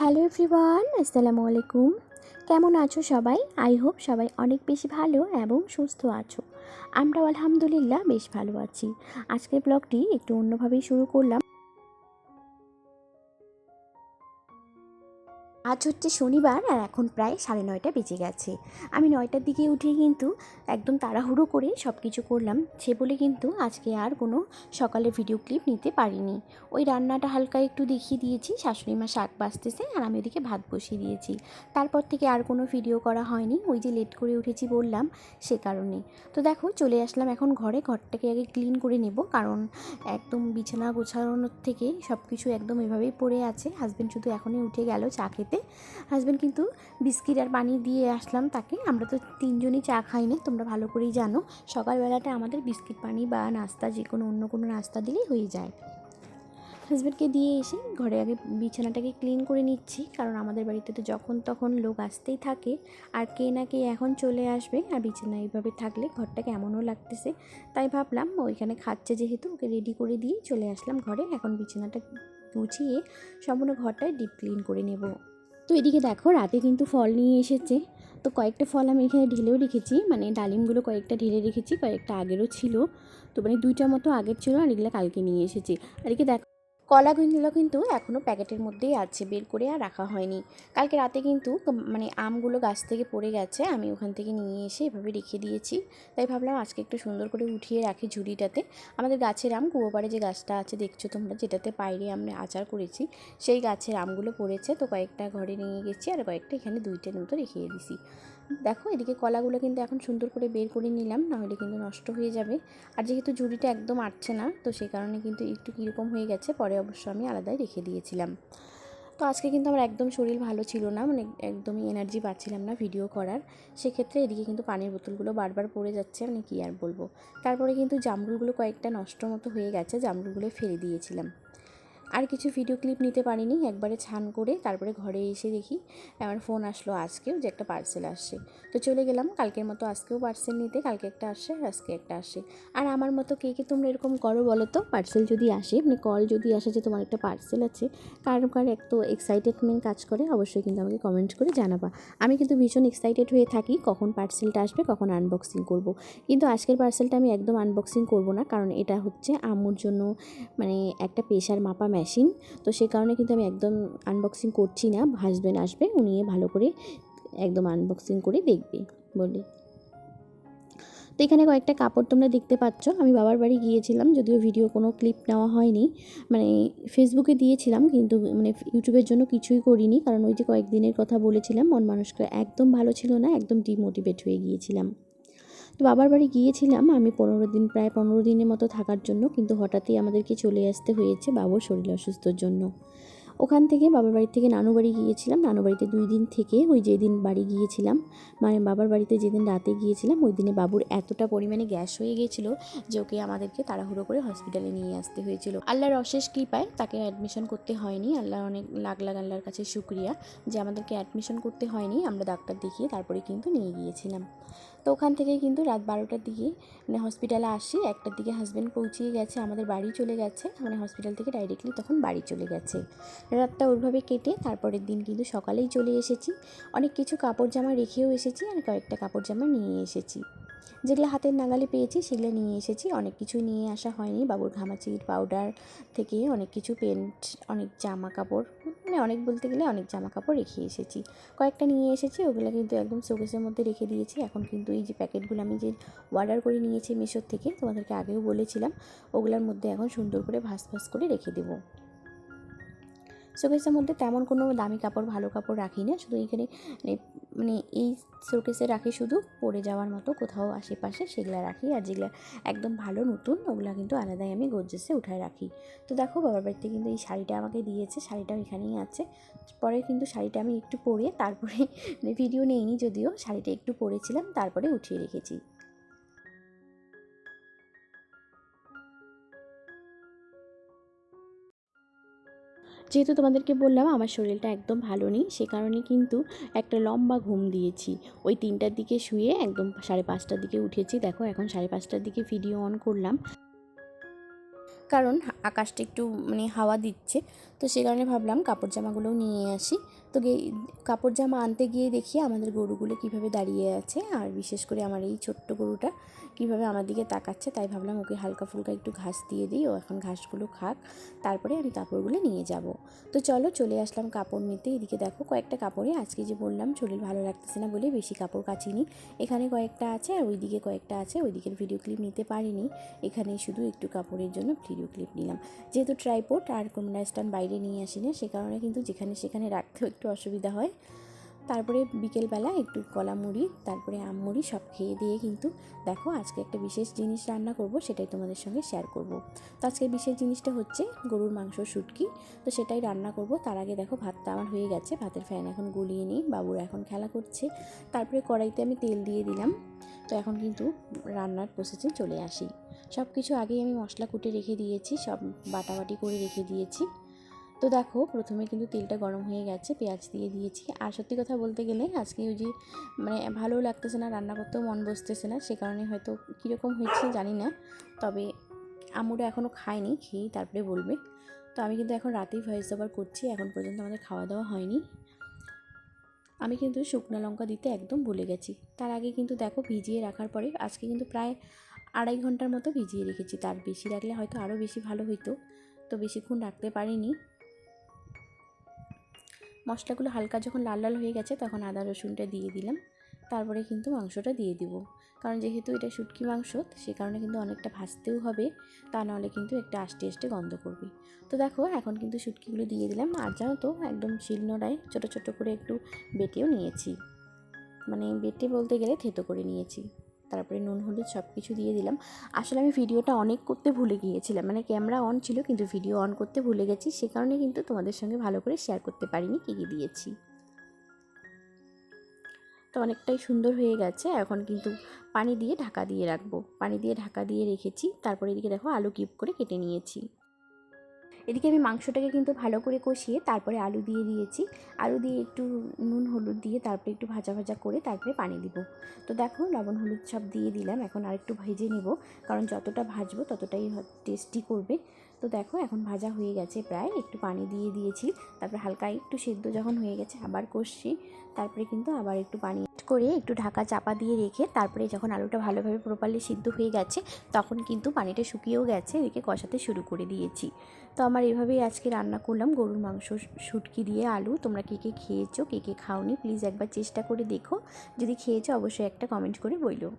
Hello everyone, আসসালামু আলাইকুম। কেমন আছো সবাই? আই হোপ সবাই অনেক বেশি ভালো এবং সুস্থ আছো। আমরাও আলহামদুলিল্লাহ বেশ ভালো আছি। আজকের ব্লগটি একটু অন্যভাবেই শুরু করলাম। আজ হচ্ছে শনিবার আর এখন প্রায় সাড়ে নয়টা বেজে গেছে। আমি নয়টার দিকে উঠে কিন্তু একদম তাড়াহুড়ো করে সব কিছু করলাম, সে বলে কিন্তু আজকে আর কোনো সকালে ভিডিও ক্লিপ নিতে পারিনি। ওই রান্নাটা হালকা একটু দেখিয়ে দিয়েছি, শাশুড়ি মা শাক বাঁচতেছে আর আমি ওদিকে ভাত বসিয়ে দিয়েছি। তারপর থেকে আর কোনো ভিডিও করা হয়নি, ওই যে লেট করে উঠেছি বললাম সে কারণে। তো দেখো, চলে আসলাম এখন ঘরে, ঘরটাকে আগে ক্লিন করে নেব কারণ একদম বিছানা গোছানোর থেকে সব কিছু একদম এভাবেই পড়ে আছে। হাজব্যান্ড শুধু এখনই উঠে গেল, চা খেতে। হাজব্যান্ড কিন্তু বিস্কিট আর পানি দিয়ে আসলাম তাকে। আমরা তো তিনজনই চা খাই না তোমরা ভালো করেই জানো। সকালবেলাটা আমাদের বিস্কিট, পানি বা নাস্তা যে কোনো অন্য কোনো নাস্তা দিলেই হয়ে যায়। হাজব্যান্ডকে দিয়ে এসে ঘরে আগে বিছানাটাকে ক্লিন করে নিচ্ছি, কারণ আমাদের বাড়িতে তো যখন তখন লোক আসতেই থাকে। আর কে না কে এখন চলে আসবে, আর বিছানা এইভাবে থাকলে ঘরটা কেমনও লাগতেছে। তাই ভাবলাম ওইখানে খাচ্ছে যেহেতু, ওকে রেডি করে দিয়ে চলে আসলাম ঘরে। এখন বিছানাটা গুছিয়ে সম্পূর্ণ ঘরটায় ডিপ ক্লিন করে নেব। তো এদিকে দেখো, রাতে কিন্তু ফল নিয়ে এসেছে। তো কয়েকটা ফল আমি এখানে ঢেলেও রেখেছি মানে ডালিমগুলো কয়েকটা ঢেলে রেখেছি, কয়েকটা আগেরও ছিল। তো মানে দুইটা মতো আগের ছিল আর এগুলো কালকে নিয়ে এসেছি। আর এদিকে দেখো কলাগুলো কিন্তু এখনও প্যাকেটের মধ্যেই আছে, বের করে আর রাখা হয়নি। কালকে রাতে কিন্তু মানে আমগুলো গাছ থেকে পড়ে গেছে, আমি ওখান থেকে নিয়ে এসে এভাবে রেখে দিয়েছি। তাই ভাবলাম আজকে একটু সুন্দর করে উঠিয়ে রাখি ঝুড়িটাতে। আমাদের গাছের আম কুয়োপাড়ে যে গাছটা আছে, দেখছ তোমরা? যেটাতে বাইরে আমরা আচার করেছি, সেই গাছের আমগুলো পড়েছে। তো কয়েকটা ঘরে নিয়ে গেছি আর কয়েকটা এখানে দুইটার মতো রেখে দিছি দেখো, এদিকে কলাগুলো কিন্তু এখন সুন্দর করে বের করে নিলাম, নাহলে কিন্তু নষ্ট হয়ে যাবে। আর যেহেতু ঝুড়িটা একদম আটছে না, তো সেই কারণে কিন্তু একটু কীরকম হয়ে গেছে, পরে অবশ্য আমি আলাদাই রেখে দিয়েছিলাম। তো আজকে কিন্তু আমার একদম শরীর ভালো ছিল না মানে একদমই এনার্জি পাচ্ছিলাম না ভিডিও করার। সেক্ষেত্রে এদিকে কিন্তু পানির বোতলগুলো বারবার পড়ে যাচ্ছে মানে কী আর বলব। তারপরে কিন্তু জামরুলগুলো কয়েকটা নষ্ট মতো হয়ে গেছে, জামরুলগুলো ফেলে দিয়েছিলাম। আর কিছু ভিডিও ক্লিপ নিতে পারিনি, একবারে ছান করে তারপরে ঘরে এসে দেখি আমার ফোন আসলো আজকেও যে একটা পার্সেল আসছে। তো চলে গেলাম, কালকের মতো আজকেও পার্সেল নিতে, কালকে একটা আসে আর আজকে একটা আসে আর আমার মতো কে কে তোমরা এরকম করো বলো তো? পার্সেল যদি আসে মানে কল যদি আসে যে তোমার একটা পার্সেল আছে, কার কার এক তো এক্সাইটেডমেন্ট কাজ করে, অবশ্যই কিন্তু আমাকে কমেন্ট করে জানাবা। আমি কিন্তু ভীষণ এক্সাইটেড হয়ে থাকি কখন পার্সেলটা আসবে, কখন আনবক্সিং করব। কিন্তু আজকের পার্সেলটা আমি একদম আনবক্সিং করব না, কারণ এটা হচ্ছে আম্মুর জন্য মানে একটা পেশার মাপা মেশিন তো সে কারণে কিন্তু আমি একদম আনবক্সিং করছি না হাজব্যান্ড আসবে, উনি ভালো করে একদম আনবক্সিং করে দেখবে বলে তো এখানে কয়েকটা কাপড় তোমরা দেখতে পাচ্ছ, আমি বাবার বাড়ি গিয়েছিলাম, যদিও ভিডিও কোনো ক্লিপ নেওয়া হয়নি মানে ফেসবুকে দিয়েছিলাম, কিন্তু মানে ইউটিউবের জন্য কিছুই করিনি, কারণ ওই যে কয়েকদিনের কথা বলেছিলাম মন মানুষকে একদম ভালো ছিল না, একদম ডিমোটিভেট হয়ে গিয়েছিলাম। তো বাবার বাড়ি গিয়েছিলাম আমি পনেরো দিন, প্রায় পনেরো দিনের মতো থাকার জন্য, কিন্তু হঠাৎই আমাদেরকে চলে আসতে হয়েছে বাবুর শরীর অসুস্থর জন্য। ওখান থেকে বাবার বাড়ি থেকে নানু বাড়ি গিয়েছিলাম। নানু বাড়িতে দুই দিন থেকে ওই যেদিন বাড়ি গিয়েছিলাম মানে বাবার বাড়িতে যেদিন রাতে গিয়েছিলাম, ওই দিনে বাবুর এতটা পরিমাণে গ্যাস হয়ে গিয়েছিল যে ওকে আমাদেরকে তাড়াহুড়ো করে হসপিটালে নিয়ে আসতে হয়েছিল। আল্লাহর অশেষ কৃপায় তাকে অ্যাডমিশন করতে হয়নি। আল্লাহ অনেক লাখ লাখ আল্লাহর কাছে শুক্রিয়া যে আমাদেরকে অ্যাডমিশন করতে হয়নি। আমরা ডাক্তার দেখিয়ে তারপরে কিন্তু নিয়ে গিয়েছিলাম। তো ওখান থেকে কিন্তু রাত বারোটার দিকে মানে হসপিটালে আসি, একটার দিকে হাজব্যান্ড পৌঁছিয়ে গেছে, আমাদের বাড়ি চলে গেছে। মানে হসপিটাল থেকে ডাইরেক্টলি তখন বাড়ি চলে গেছে। রাতটা ওইভাবে কেটে তারপরের দিন কিন্তু সকালেই চলে এসেছি। অনেক কিছু কাপড় জামা রেখেও এসেছি আর কয়েকটা কাপড় জামা নিয়ে এসেছি। যেগুলো হাতের নাগালে পেয়েছি, সেগুলো নিয়ে এসেছি। অনেক কিছু নিয়ে আসা হয়নি। বাবুর ঘামাচির পাউডার থেকে অনেক কিছু পেন্ট অনেক জামা কাপড় মানে অনেক বলতে গেলে অনেক জামা কাপড় রেখে এসেছি। কয়েকটা নিয়ে এসেছি, ওগুলো কিন্তু একদম শোকেসের মধ্যে রেখে দিয়েছি। এখন কিন্তু এই যে প্যাকেটগুলো আমি যে অর্ডার করে নিয়েছি মিশোর থেকে, তোমাদেরকে আগেও বলেছিলাম, ওগুলোর মধ্যে এখন সুন্দর করে ভাস ভাস করে রেখে দেবো। শোকেসের মধ্যে তেমন কোনো দামি কাপড়, ভালো কাপড় রাখি না শুধু এখানে মানে এই শোকেসে রাখি শুধু। পরে যাওয়ার মতো কোথাও আশেপাশে সেগুলো রাখি। আর যেগুলো একদম ভালো নতুন, ওগুলো কিন্তু আলাদাই আমি গোজ্জেসে উঠায় রাখি। তো দেখো, বাবার বাড়িতে কিন্তু এই শাড়িটা আমাকে দিয়েছে। শাড়িটাও এখানেই আছে। পরে কিন্তু শাড়িটা আমি একটু পরে, তারপরে ভিডিও নেইনি যদিও, শাড়িটা একটু পরেছিলাম, তারপরে উঠিয়ে রেখেছি। যেহেতু তোমাদেরকে বললাম, আমার শরীরটা একদম ভালো নেই, সে কারণে কিন্তু একটা লম্বা ঘুম দিয়েছি। ওই তিনটার দিকে শুয়ে একদম সাড়ে পাঁচটার দিকে উঠেছি। দেখো, এখন সাড়ে পাঁচটার দিকে ভিডিও অন করলাম। কারণ আকাশটা একটু মানে হাওয়া দিচ্ছে, তো সে কারণে ভাবলাম কাপড় জামাগুলোও নিয়ে আসি। তো কাপড় জামা আনতে গিয়ে দেখি আমাদের গরুগুলো কীভাবে দাঁড়িয়ে আছে, আর বিশেষ করে আমার এই ছোট্ট গরুটা। কীভাবে আমার দিকে তাকাচ্ছে তাই ভাবলাম ওকে হালকা ফুলকা একটু ঘাস দিয়ে দিই, ও এখন ঘাসগুলো খাক। তারপরে আমি কাপড়গুলো নিয়ে যাব। তো চলো চলে আসলাম কাপড় নিতে। এদিকে দেখো কয়েকটা কাপড়ে, আজকে যে বললাম শরীর ভালো লাগতেছে না বলে বেশি কাপড় কাচিনি। এখানে কয়েকটা আছে আর ওইদিকে কয়েকটা আছে, ওইদিকের ভিডিও ক্লিপ নিতে পারিনি। এখানে শুধু একটু কাপড়ের জন্য ভিডিও ক্লিপ নিলাম। যেহেতু ট্রাইপোর্ট আর কোমরা স্ট্যান্ড বাইরে নিয়ে আসি না সে কারণে কিন্তু যেখানে সেখানে রাখতেও একটু অসুবিধা হয়। তারপরে বিকেলবেলা একটু কলা মুড়ি তারপরে আম মুড়ি সব খেয়ে দিয়ে কিন্তু দেখো আজকে একটা বিশেষ জিনিস রান্না করব, সেটাই তোমাদের সঙ্গে শেয়ার করব। তো আজকে বিশেষ জিনিসটা হচ্ছে গরুর মাংস শুটকি। তো সেটাই রান্না করব। তার আগে দেখো ভাতটা আমার হয়ে গেছে, ভাতের ফ্যান এখন গলিয়ে নিই, বাবুরা এখন খেলা করছে। তারপরে কড়াইতে আমি তেল দিয়ে দিলাম। তো এখন কিন্তু রান্নার প্রসেসে চলে আসি সব কিছু আগেই আমি মশলা কুটে রেখে দিয়েছি, সব বাটাবাটি করে রেখে দিয়েছি। তো দেখো প্রথমে কিন্তু তেলটা গরম হয়ে গেছে, পেঁয়াজ দিয়ে দিয়েছি। আর সত্যি কথা বলতে গেলে আজকে ওই যে মানে ভালো লাগতেছে না, রান্না করতেও মন বসতেছে না, সে কারণে হয়তো কীরকম হয়েছে জানি না। তবে আমুরা এখনও খায়নি খেয়েই তারপরে বলবে। তো আমি কিন্তু এখন রাতেই ভয়েস ওভার করছি, এখন পর্যন্ত আমাদের খাওয়া দাওয়া হয়নি। আমি কিন্তু শুকনো লঙ্কা দিতে একদম ভুলে গেছি। তার আগে কিন্তু দেখো ভিজিয়ে রাখার পরে আজকে কিন্তু প্রায় আড়াই ঘণ্টার মতো ভিজিয়ে রেখেছি। তার বেশি রাখলে হয়তো আরও বেশি ভালো হইতো। তো বেশিক্ষণ রাখতে পারিনি। মশলাগুলো হালকা যখন লাল লাল হয়ে গেছে তখন আদা রসুনটা দিয়ে দিলাম। তারপরে কিন্তু মাংসটা দিয়ে দিব। কারণ যেহেতু এটা শুটকি মাংস সে কারণে কিন্তু অনেকটা ভাজতেও হবে, তা নাহলে কিন্তু একটা আস্তে আস্তে গন্ধ করবে। তো দেখো, এখন কিন্তু শুটকিগুলো দিয়ে দিলাম। আর জানো তো, একদম শিলনোড়ায় ছোটো ছোটো করে একটু বেটেও নিয়েছি। মানে বেটে বলতে গেলে থেতো করে নিয়েছি। তারপরে নুন, হলুদ সব কিছু দিয়ে দিলাম। আসলে আমি ভিডিওটা অনেক করতে ভুলে গিয়েছিলাম। মানে ক্যামেরা অন ছিল, কিন্তু ভিডিও অন করতে ভুলে গেছি। সে কারণে কিন্তু তোমাদের সঙ্গে ভালো করে শেয়ার করতে পারিনি, কী কী দিয়েছি। তো অনেকটাই সুন্দর হয়ে গেছে। এখন কিন্তু পানি দিয়ে ঢাকা দিয়ে রাখব। পানি দিয়ে ঢাকা দিয়ে রেখেছি। তারপরে এদিকে দেখো আলু কিপ করে কেটে নিয়েছি। এদিকে আমি মাংসটাকে কিন্তু ভালো করে কষিয়ে তারপরে আলু দিয়ে দিয়েছি। আলু দিয়ে একটু নুন, হলুদ দিয়ে তারপরে একটু ভাজা ভাজা করে তারপরে পানি দিব। তো দেখো, লবণ, হলুদ সব দিয়ে দিলাম। এখন আর একটু ভেজে নেব, কারণ যতটা ভাজবো ততটাই টেস্টি করবে। তো দেখো, এখন ভাজা হয়ে গেছে প্রায়। একটু পানি দিয়ে দিয়েছি, তারপরে হালকা একটু সেদ্ধ যখন হয়ে গেছে আবার কষছি। তারপরে কিন্তু আবার একটু পানি করে একটু ঢাকা চাপা দিয়ে রেখে তারপরে যখন আলুটা ভালোভাবে প্রপারলি সিদ্ধ হয়ে গেছে, তখন কিন্তু পানিটা শুকিয়েও গেছে, এদিকে কষাতে শুরু করে দিয়েছি। তো আমার এভাবেই আজকে রান্না করলাম গরুর মাংস শুটকি দিয়ে আলু। তোমরা কে কে খেয়েছো, কে কে খাওনি প্লিজ একবার চেষ্টা করে দেখো। যদি খেয়েছো, অবশ্যই একটা কমেন্ট করে বইলো।